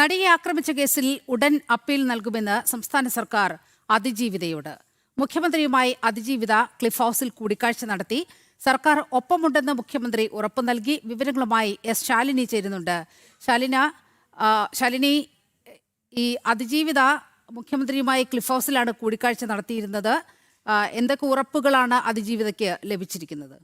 നടിയെ ആക്രമിച്ച കേസിൽ ഉടൻ അപ്പീൽ നൽകുമെന്ന് സംസ്ഥാന സർക്കാർ അതിജീവിതയോട്. മുഖ്യമന്ത്രിയുമായി അതിജീവിത ക്ലിഫ് ഹൗസിൽ കൂടിക്കാഴ്ച നടത്തി. സർക്കാർ ഒപ്പമുണ്ടെന്ന് മുഖ്യമന്ത്രി ഉറപ്പു നൽകി. വിവരങ്ങളുമായി എസ് ശാലിനി ചേരുന്നുണ്ട്. ശാലിന ശാലിനി ഈ അതിജീവിത മുഖ്യമന്ത്രിയുമായി ക്ലിഫ് ഹൌസിലാണ് കൂടിക്കാഴ്ച നടത്തിയിരുന്നത്. എന്തൊക്കെ ഉറപ്പുകളാണ് അതിജീവിതയ്ക്ക് ലഭിച്ചിരിക്കുന്നത്?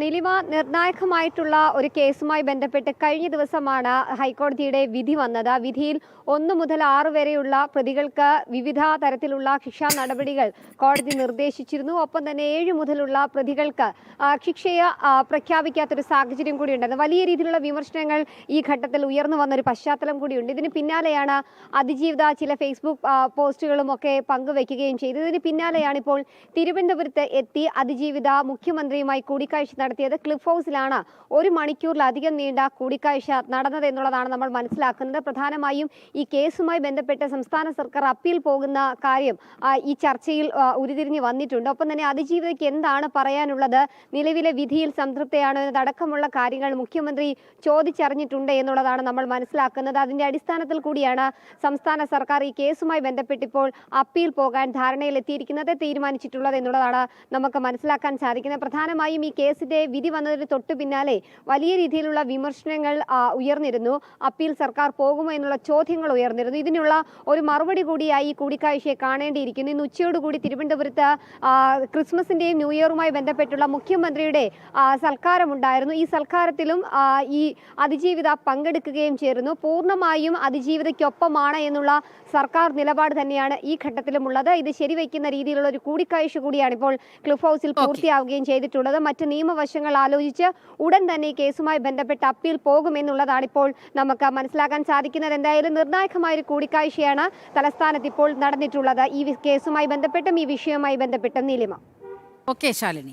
നിലിമ നിർണായകമായിട്ടുള്ള ഒരു കേസുമായി ബന്ധപ്പെട്ട് കഴിഞ്ഞ ദിവസമാണ് ഹൈക്കോടതിയുടെ വിധി വന്നത്. വിധിയിൽ ഒന്ന് മുതൽ ആറ് വരെയുള്ള പ്രതികൾക്ക് വിവിധ തരത്തിലുള്ള ശിക്ഷാ നടപടികൾ കോടതി നിർദ്ദേശിച്ചിരുന്നു. ഒപ്പം തന്നെ ഏഴ് മുതലുള്ള പ്രതികൾക്ക് ശിക്ഷയെ പ്രഖ്യാപിക്കാത്തൊരു സാഹചര്യം കൂടി ഉണ്ടായിരുന്നു. വലിയ രീതിയിലുള്ള വിമർശനങ്ങൾ ഈ ഘട്ടത്തിൽ ഉയർന്നു വന്ന ഒരു പശ്ചാത്തലം കൂടിയുണ്ട് ഇതിന് പിന്നാലെയാണ് അതിജീവിത ചില ഫേസ്ബുക്ക് പോസ്റ്റുകളും ഒക്കെ പങ്കുവയ്ക്കുകയും ചെയ്തു ഇതിന് പിന്നാലെയാണ് ഇപ്പോൾ തിരുവനന്തപുരത്ത് എത്തി അതിജീവിത മുഖ്യമന്ത്രിയുമായി കൂടിക്കാഴ്ച നടത്തിയത്. ക്ലിഫ് ഹൗസിലാണ് ഒരു മണിക്കൂറിലധികം നീണ്ട കൂടിക്കാഴ്ച നടന്നത് എന്നുള്ളതാണ് നമ്മൾ മനസ്സിലാക്കുന്നത്. പ്രധാനമായും ഈ കേസുമായി ബന്ധപ്പെട്ട് സംസ്ഥാന സർക്കാർ അപ്പീൽ പോകുന്ന കാര്യം ഈ ചർച്ചയിൽ ഉരുതിരിഞ്ഞ് വന്നിട്ടുണ്ട്. ഒപ്പം തന്നെ അതിജീവിതയ്ക്ക് എന്താണ് പറയാനുള്ളത്? നിലവിലെ വിധിയിൽ സംതൃപ്തിയാണോ എന്നതടക്കമുള്ള കാര്യങ്ങൾ മുഖ്യമന്ത്രി ചോദിച്ചറിഞ്ഞിട്ടുണ്ട് എന്നുള്ളതാണ് നമ്മൾ മനസ്സിലാക്കുന്നത്. അതിന്റെ അടിസ്ഥാനത്തിൽ കൂടിയാണ് സംസ്ഥാന സർക്കാർ ഈ കേസുമായി ബന്ധപ്പെട്ടിപ്പോൾ അപ്പീൽ പോകാൻ ധാരണയിലെത്തിയിരിക്കുന്നത് തീരുമാനിച്ചിട്ടുള്ളത് എന്നുള്ളതാണ് നമുക്ക് മനസ്സിലാക്കാൻ സാധിക്കുന്നത്. പ്രധാനമായും ഈ കേസിന്റെ വിധി വന്നതിന് തൊട്ടു പിന്നാലെ വലിയ രീതിയിലുള്ള വിമർശനങ്ങൾ ഉയർന്നിരുന്നു. അപ്പീൽ സർക്കാർ പോകുമോ എന്നുള്ള ചോദ്യങ്ങൾ ഉയർന്നിരുന്നു. ഇതിനുള്ള ഒരു മറുപടി കൂടിയായി ഈ കൂടിക്കാഴ്ചയെ കാണേണ്ടിയിരിക്കുന്നു. ഇന്ന് ഉച്ചയോടുകൂടി തിരുവനന്തപുരത്ത് ക്രിസ്മസിന്റെയും ന്യൂ ഇയറുമായി ബന്ധപ്പെട്ടുള്ള മുഖ്യമന്ത്രിയുടെ സൽക്കാരമുണ്ടായിരുന്നു. ഈ സൽക്കാരത്തിലും ഈ അതിജീവിത പങ്കെടുക്കുകയും ചേരുന്നു. പൂർണമായും അതിജീവിതയ്ക്കൊപ്പമാണ് എന്നുള്ള സർക്കാർ നിലപാട് തന്നെയാണ് ഈ ഘട്ടത്തിലും ഉള്ളത് ഇത് ശരിവയ്ക്കുന്ന രീതിയിലുള്ള ഒരു കൂടിക്കാഴ്ച കൂടിയാണ് ഇപ്പോൾ ക്ലിഫ് ഹൗസിൽ പൂർത്തിയാവുകയും ചെയ്തിട്ടുള്ളത്. മറ്റ് നിയമവശങ്ങൾ ആലോചിച്ച് ഉടൻ തന്നെ ഈ കേസുമായി ബന്ധപ്പെട്ട് അപ്പീൽ പോകുമെന്നുള്ളതാണ് ഇപ്പോൾ നമുക്ക് മനസ്സിലാക്കാൻ സാധിക്കുന്നത്. എന്തായാലും നിർണായകമായ ഒരു കൂടിക്കാഴ്ചയാണ് തലസ്ഥാനത്ത് ഇപ്പോൾ നടന്നിട്ടുള്ളത്. ഈ കേസുമായി ബന്ധപ്പെട്ടും ഈ വിഷയവുമായി ബന്ധപ്പെട്ടും. നീലിമ. ഓക്കെ ശാലിനി.